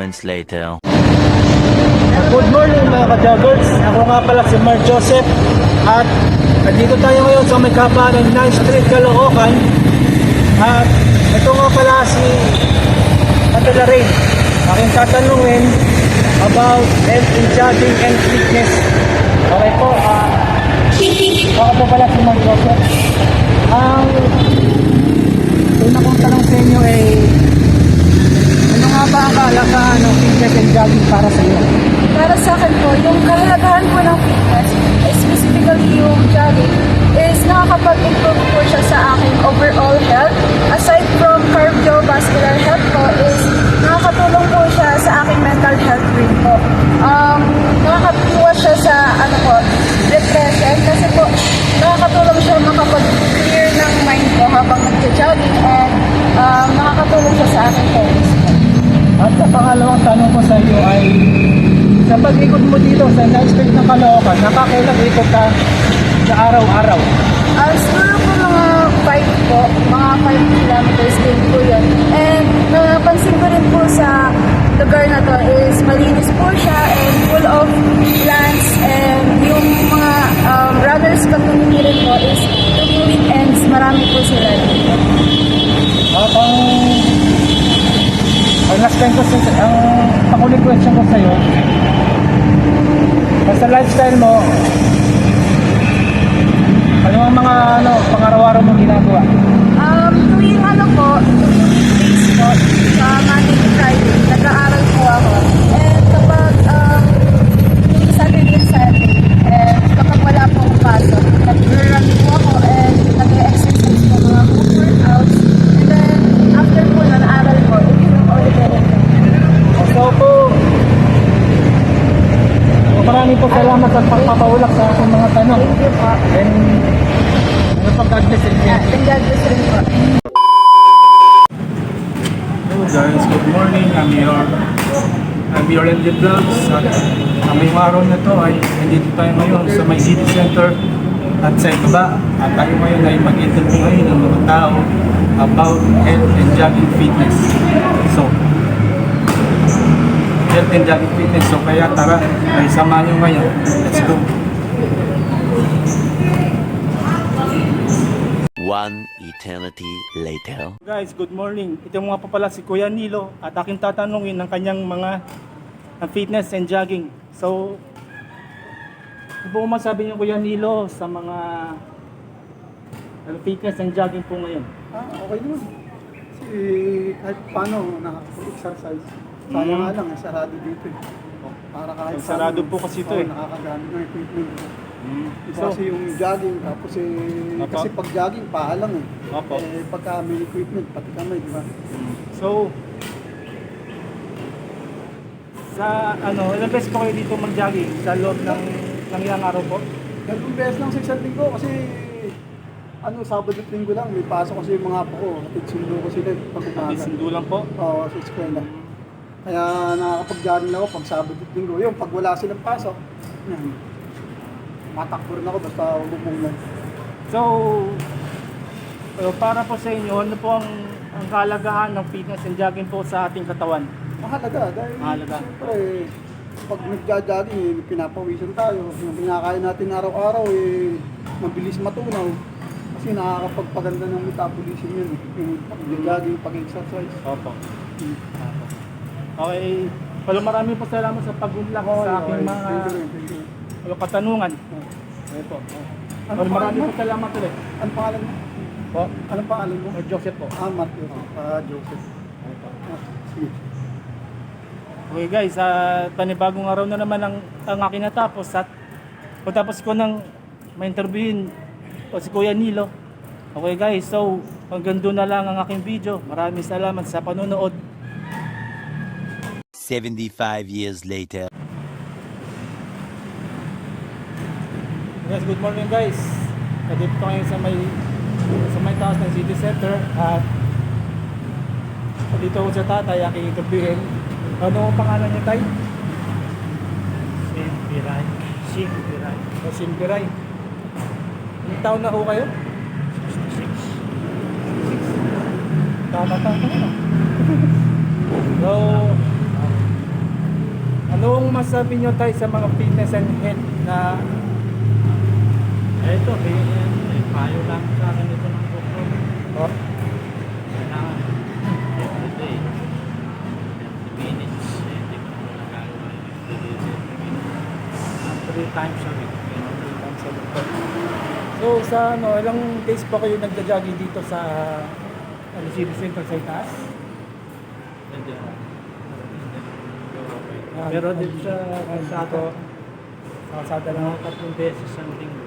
Moments later. Good morning mga ka-joggers. Ako nga pala si Mark Joseph at nandito tayo ngayon sa may kapanan 9th Street, Caloocan. At ito nga pala si Atala Rain. Aking tatanungin about health and jogging and fitness. Okay po, ah ako po pala si Mark Joseph. Ang una kong tanong sa inyo ay ano ang kaalagaan ng fitness and jogging para sa iyo? Para sa akin po, yung kahalagahan po ng fitness, specifically yung jogging, is nakakapag-improve po siya sa aking overall health. Aside from cardiovascular health po, is nakakatulong po siya sa aking mental health rin po. Um, nakakatuwa siya sa, ano po, depression kasi po, nakakatulong siya makapag-clear ng mind ko habang nagja-jogging and um, nakakatulong siya sa aking focus po. At sa pangalawang tanong ko sa iyo ay sa pag-ikot mo dito sa 9th Street ng Caloocan, nakakailang ikot ka sa araw-araw. Ah, siguro po mga 5 po, mga 5 kilometers din po yun. And napansin ko rin po sa lugar na to is malinis po siya and full of plants and yung mga um, runners community rin po is tuwing weekends marami po sila dito. At ang ang last time ko sa ang pakuling question ko sa iyo sa lifestyle mo ang mga ano pang-araw-araw mo ginagawa? Um, tuwing ano po, tuwing weekdays po, sa Monday to Friday, nag-aaral po ako. And kapag um, tuwing Saturday and Sunday, and kapag wala po akong pasok, nag-run po ako and nag-exercise po mga home workouts. And then, after po na naaral po, inom po ulit ulit. So po so, marami po salamat sa pagpapaulak sa aking mga tanong. Thank you po. And ano pa God bless and At and God bless rin po. Hello guys, good morning. I'm your I'm your LD Vlogs at ang may araw na to ay nandito tayo ngayon sa may city center at sa ibaba at tayo ngayon ay mag-interview ngayon ng mga tao about health and jogging fitness. So, health and jogging fitness. So kaya tara, ay samahan nyo ngayon. Let's go. One eternity later. Guys, good morning. Ito nga pa pala si Kuya Nilo at aking tatanungin ng kanyang mga ng fitness and jogging. So, ano po masabi niyo Kuya Nilo sa mga ano, fitness and jogging po ngayon? Ah, okay naman. Kasi kahit paano nakakapag-exercise. Sayang nga lang, eh, sarado dito eh. Para kahit So, sarado paano, po kasi ito eh. Nakakagamit ng equipment. Ito So, kasi yung jogging, tapos eh, Opo. kasi pag jogging, paa lang eh. Opo. Eh, pagka may equipment, pati kamay, di ba? so sa ano, ilang beses po kayo dito mag-jogging sa loob ng, ng ilang araw po? Dalawang beses lang sa isang linggo kasi ano, Sabado at Linggo lang, may pasok kasi yung mga apo ko. Hatid sundo ko sila pag At umaga. sundo lang po. Oo, sa eskwela. Kaya nakakapag-jogging ako pag Sabado at Linggo. Yung pag wala silang pasok, yan. Matakbo rin ako basta umupunan. So, uh, para po sa inyo, ano po ang, ang kalagahan ng fitness and jogging po sa ating katawan? Mahalaga dahil Mahalaga. siyempre pag nagja-jogging, eh, pinapawisan tayo. Yung pinakain natin araw-araw, eh, mabilis matunaw. Kasi nakakapagpaganda ng metabolism yun. eh. Yung pag-jogging, pag-exercise. Opo. Okay. Palo marami po salamat sa pag-unlock sa aking mga Thank you, thank you. katanungan. Ito. Palo Anong marami pangalan po salamat ulit. Anong pangalan mo? Po, Anong pangalan mo? uh, Joseph po. Ah, Matthew. Ah, Joseph. Ah, sige. Okay guys, sa panibagong araw na naman ang, ang aking natapos at pagtapos ko ng ma-interviewin o si Kuya Nilo. Okay guys, so hanggang doon na lang ang aking video. Maraming salamat sa panonood. 75 years later. Yes, good morning guys. Nandito ko ngayon sa may sa may taas ng city center at dito ako sa tatay aking interviewin. Ano ang pangalan niya tay? Simpiray. Simpiray. O Simpiray. Ilang taon na ho kayo? 66. Tama-tama na. So, anong masabi nyo tayo sa mga fitness and health na Eh, ito, eh, eh, payo lang sa akin ito ng doktor. oh, Kailangan, every day, 30 minutes, eh, hindi ko na nagagawa. Every day, 30 minutes. Ah, Three times a week. you know. three times a week. So sa ano, ilang days pa kayo nagja-jogging dito sa ano, City Center sa itaas? Ah, Pero dito sa kalsada, Sa kalsada lang. mga tatlong beses ang linggo.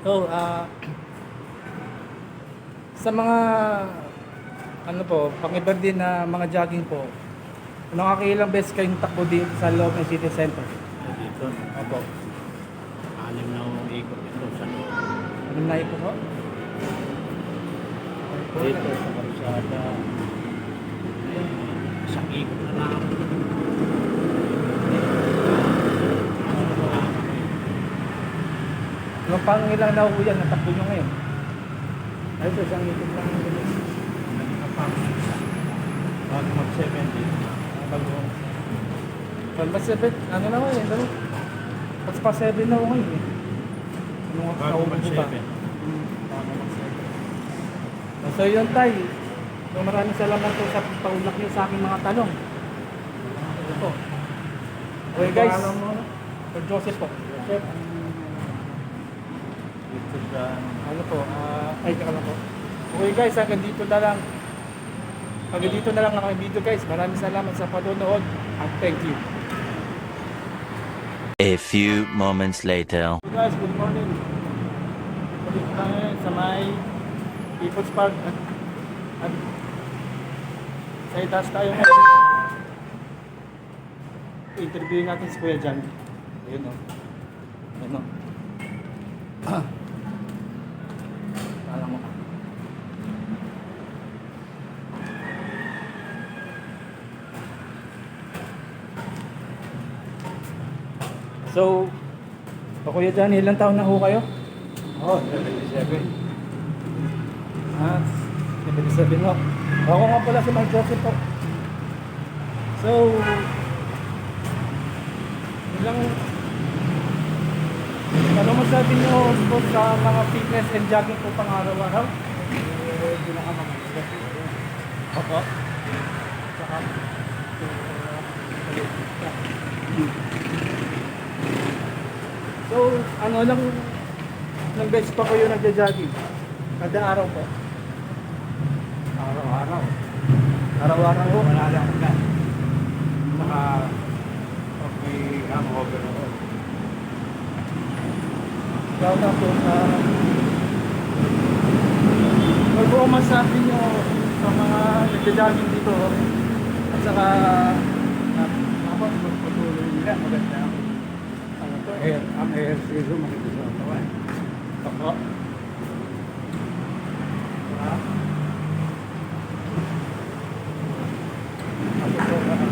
So, ah sa mga ano po, pang-iba din na mga jogging po, nakakailang beses kayong takbo dito sa loob ng city center? Dito, Opo. anim na ikot ito sa loob. Anong nai po po? Dito sa kalsada, isang ikot na lang. Yung pang ilang na yan, natakbo nyo ngayon? Ay, so isang ikot lang yung ganun. Bago mag-70, Pag 7, ano na ngayon, ano? Pag pa 7 na ako ngayon eh. Ano nga, bago nauubo ba? mag-7. Hmm, bago mag-7. So yun tay, so, maraming salamat po sa paulak niyo sa aking mga tanong. Ano po? Okay guys, Pangalan mo? for Joseph po. Dito sa ano po, ah, ay teka lang po. Okay guys, hanggang dito na lang. Hanggang dito na lang ang aking video guys. Maraming salamat sa panonood and thank you. A few moments later. Hey guys, good morning. Balik ngayon sa may People's Park at, at sa itaas tayo ngayon. Interview natin si Kuya Jan. Ayun o. Ayun o. Kala mo. So, o Kuya Jan, ilang taon na ho kayo? Oh, 77. Ah, 77 ho. Ako nga pala si Mark Joseph po. So, ilang ano masabi nyo po sa mga fitness and jogging po pang araw-araw? Eh, pinakamaganda. Opo. Saka, so, ano lang, ilang beses pa kayo nagja-jogging? Kada araw po? Araw-araw. Araw-araw po? Wala lang na. Saka, pag may hangover ako, Ikaw na po sa... Ano po masabi nyo sa mga nagja-jogging dito? At saka... dapat magpatuloy nila. Maganda ang ano to, air, ang air season makikita sa katawan. Opo. Ha? Ako po, ah,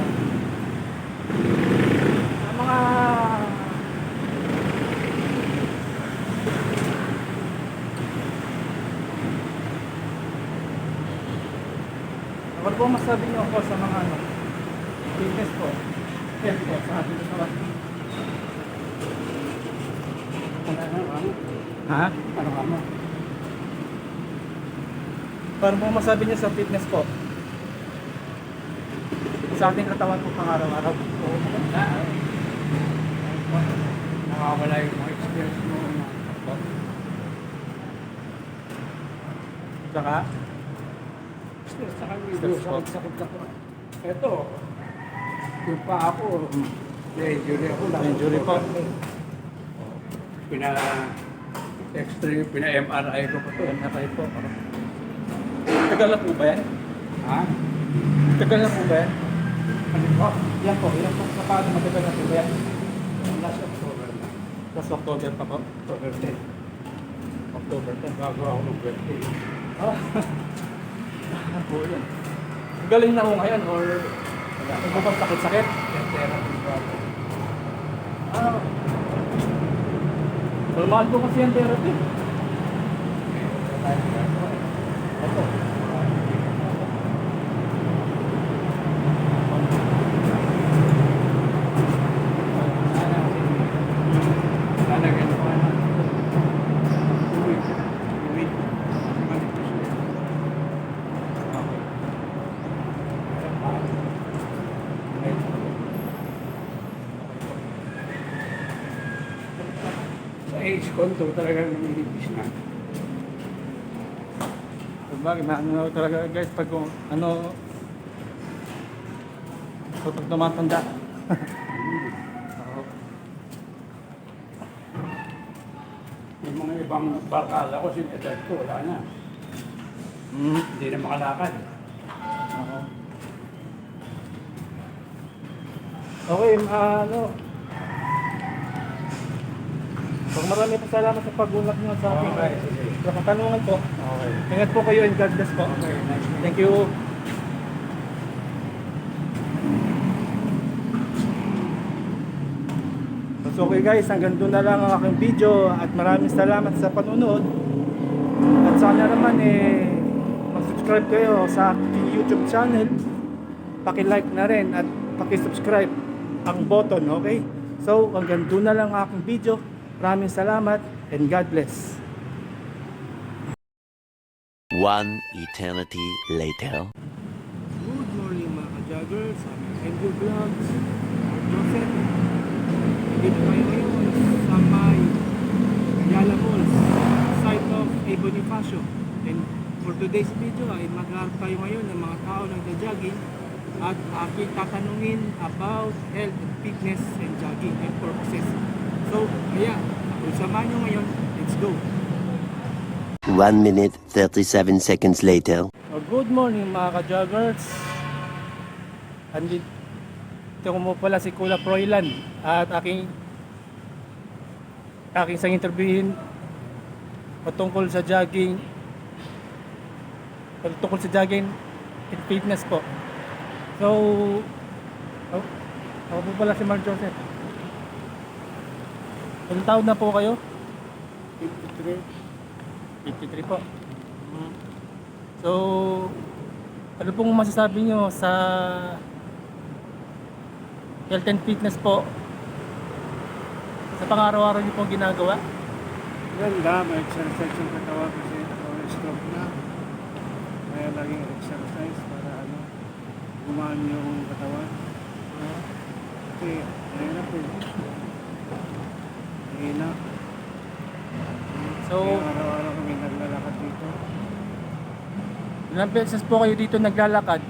Sa mga... Ano po masabi nyo ako sa mga ano? Fitness po. Health po sa ating katawan. ano, ano, Ha? ano ka mo? Paano po masabi niya sa fitness po? Sa ating katawan po pang araw-araw. Oo, maganda. Nakawala yung mga experience mo. na- Saka, Saka medyo sakit-sakit ako. Ito, yung pa ako, na-injury ako. Injury po. Pina, x-ray, pina-MRI ko pa to. MRI po. Tagal na po ba yan? Ha? Tagal na po ba yan? Ano po? Yan po, yan po. Sa paano matagal na po ba yan? Last October na. Last October pa po. October 10. October 10. Bago ako mag-birthday. Ah, ano po yan? Galing na ho ngayon or wala? Ano po sakit-sakit? Yung therapy ko ako. Ah. Normal po kasi yung therapy. Tayo ginagawa. Opo. Kondo talaga nanginipis na. Sabagay, ano talaga guys, pag kung ano, kapag tumatanda. Yung mga ibang barkada ko, sinetag ko, wala na. Mm. Hindi na makalakad. Oo. Okay, ah, ano, pag marami pa salamat sa pag-ulak niyo sa aking Okay, sa katanungan po. Okay. Ingat po kayo and God bless po. Okay, nice. Thank you. So okay guys, hanggang doon na lang ang aking video at maraming salamat sa panonood. At sana naman eh mag-subscribe kayo sa aking YouTube channel. Paki-like na rin at paki-subscribe ang button, okay? So hanggang doon na lang ang aking video. Maraming salamat and God bless. One eternity later. Good morning mga ka-joggers, aming Andrew Vlogs, Mark Joseph. Dito tayo ngayon sa may Ayala Malls, site of A Bonifacio. And for today's video ay magharap tayo ngayon ng mga tao ng jogging at aking tatanungin about health and fitness and jogging and purposes. So, kaya, kung samahan nyo ngayon, let's go! One minute, 37 seconds later. Oh, good morning mga ka-joggers. Andito ko mo pala si Kula Proylan at aking aking sang interviewin patungkol sa jogging patungkol sa jogging and fitness po. So, oh, ako po pala si Mark Joseph. Ilang taon na po kayo? 53. 53 po. So, ano pong masasabi nyo sa health and fitness po sa pang-araw-araw nyo pong ginagawa? Ganda, may exercise yung katawan kasi ako stroke na. Kaya laging exercise para ano, gumaan yung katawan. Kasi, mahirap eh. Mahina. So, araw-araw kami naglalakad dito. ilang beses po kayo dito naglalakad?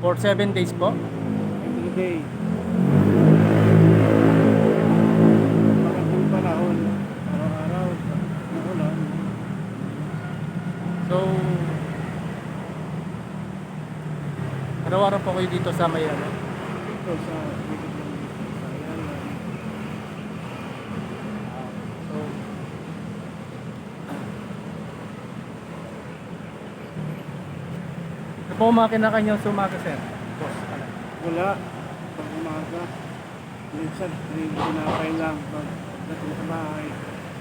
For 7 days po? Every day. Yung panahon, araw-araw, naulan. So, araw-araw po kayo dito sa may ano? Dito sa likod ng sa Ayala. So, ano po ang mga kinakanyang sumaga, sir? Boss, ano? Wala. Pag umaga, minsan pinapay lang. Pag dating sa bahay,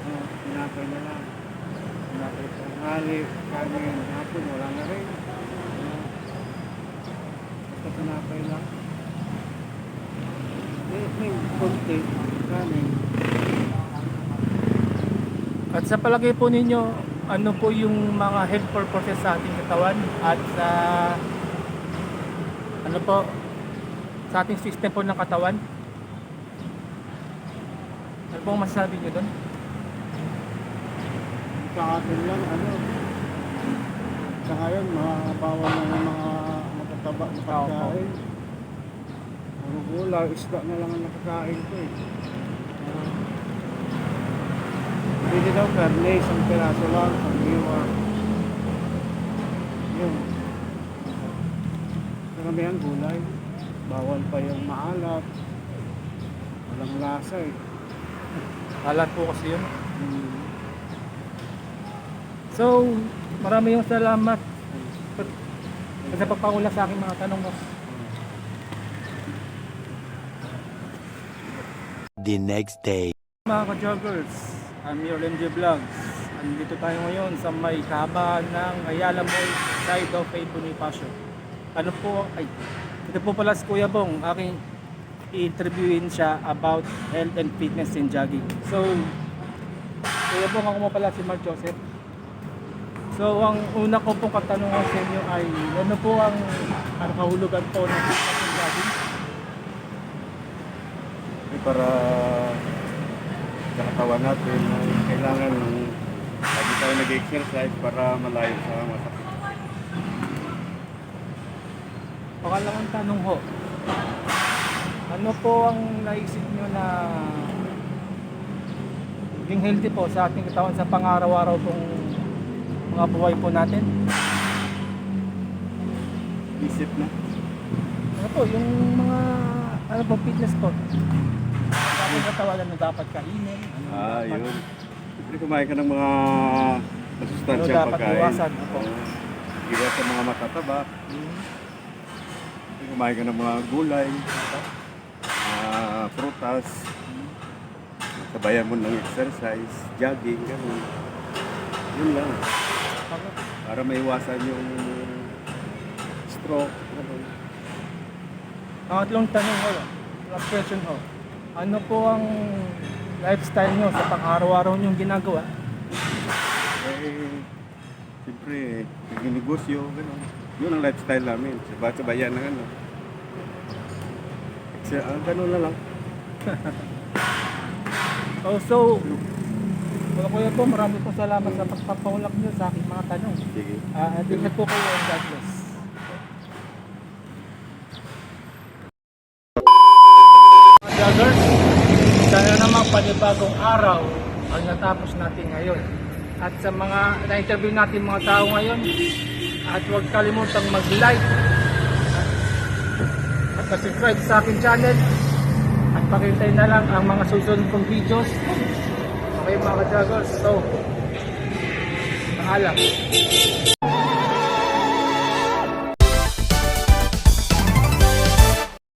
uh, pinapay na lang. Pinapay sa hali, kanin, hapon, wala na rin. Uh, basta pinapay lang. May konti, kanin. At sa palagay po ninyo, ano po yung mga health purposes sa ating katawan at sa ano po sa ating system po ng katawan? Ano pong masasabi nyo doon? Sa atin lang, ano, sa ngayon, mga bawal na ng mga matataba na pagkain. Puro gulay, isda na lang ang nakakain ko eh. Pwede daw karne, isang piraso lang, panghiwa. Yun. Karamihan gulay. Bawal pa yung maalat. Walang lasa eh. Alat po kasi yun. Hmm. So, marami yung salamat sa pagpaula sa aking mga tanong mo. The next day. Mga ka-joggers, I'm your MJ Vlogs. Andito tayo ngayon sa may kahabaan ng Ayala Mall, side of A Bonifacio. Ano po, ay, ito po pala si Kuya Bong, aking i-interviewin siya about health and fitness and jogging. So, Kuya Bong, ako mo pala si Mark Joseph. So, ang una ko pong katanungan sa inyo ay, ano po ang, ang kahulugan po ng fitness and jogging? Para sa katawan natin. ay Kailangan ng lagi tayo nag-exercise para malayo sa masakit. Pangalawang tanong ho. Ano po ang naisip nyo na maging healthy po sa ating katawan sa pang-araw-araw pong mga buhay po natin? Isip na. Ano po, yung mga ano po, fitness po. Sa ating katawan, ano dapat kainin? Ano Ah, dapat- yun. Siyempre kumain ka ng mga masustansyang Ano dapat pagkain. iwasan? Opo. Oo. Iwas sa mga matataba. Siyempre kumain ka ng mga gulay, mga prutas. Sabayan mo ng exercise, jogging, gano'n. Yun lang. Para maiwasan yung stroke. Pangatlong tanong ho, last question ho. Ano po ang lifestyle nyo sa pang-araw-araw nyong ginagawa? Eh, siyempre, naging-negosyo, gano'n. Yun ang lifestyle namin. Sabay-sabayan ng ano. Kasi, ah, gano'n na lang. Oh, so, wala kuya po, marami po salamat sa pagpapahulak nyo sa aking mga tanong. Sige. Ah, uh, po kayo and God bless. Mga joggers, sana naman panibagong araw ang natapos natin ngayon. At sa mga na-interview natin mga tao ngayon, at huwag kalimutang mag-like at subscribe sa aking channel at pakintay na lang ang mga susunod kong videos. Okay mga joggers, so, paalam.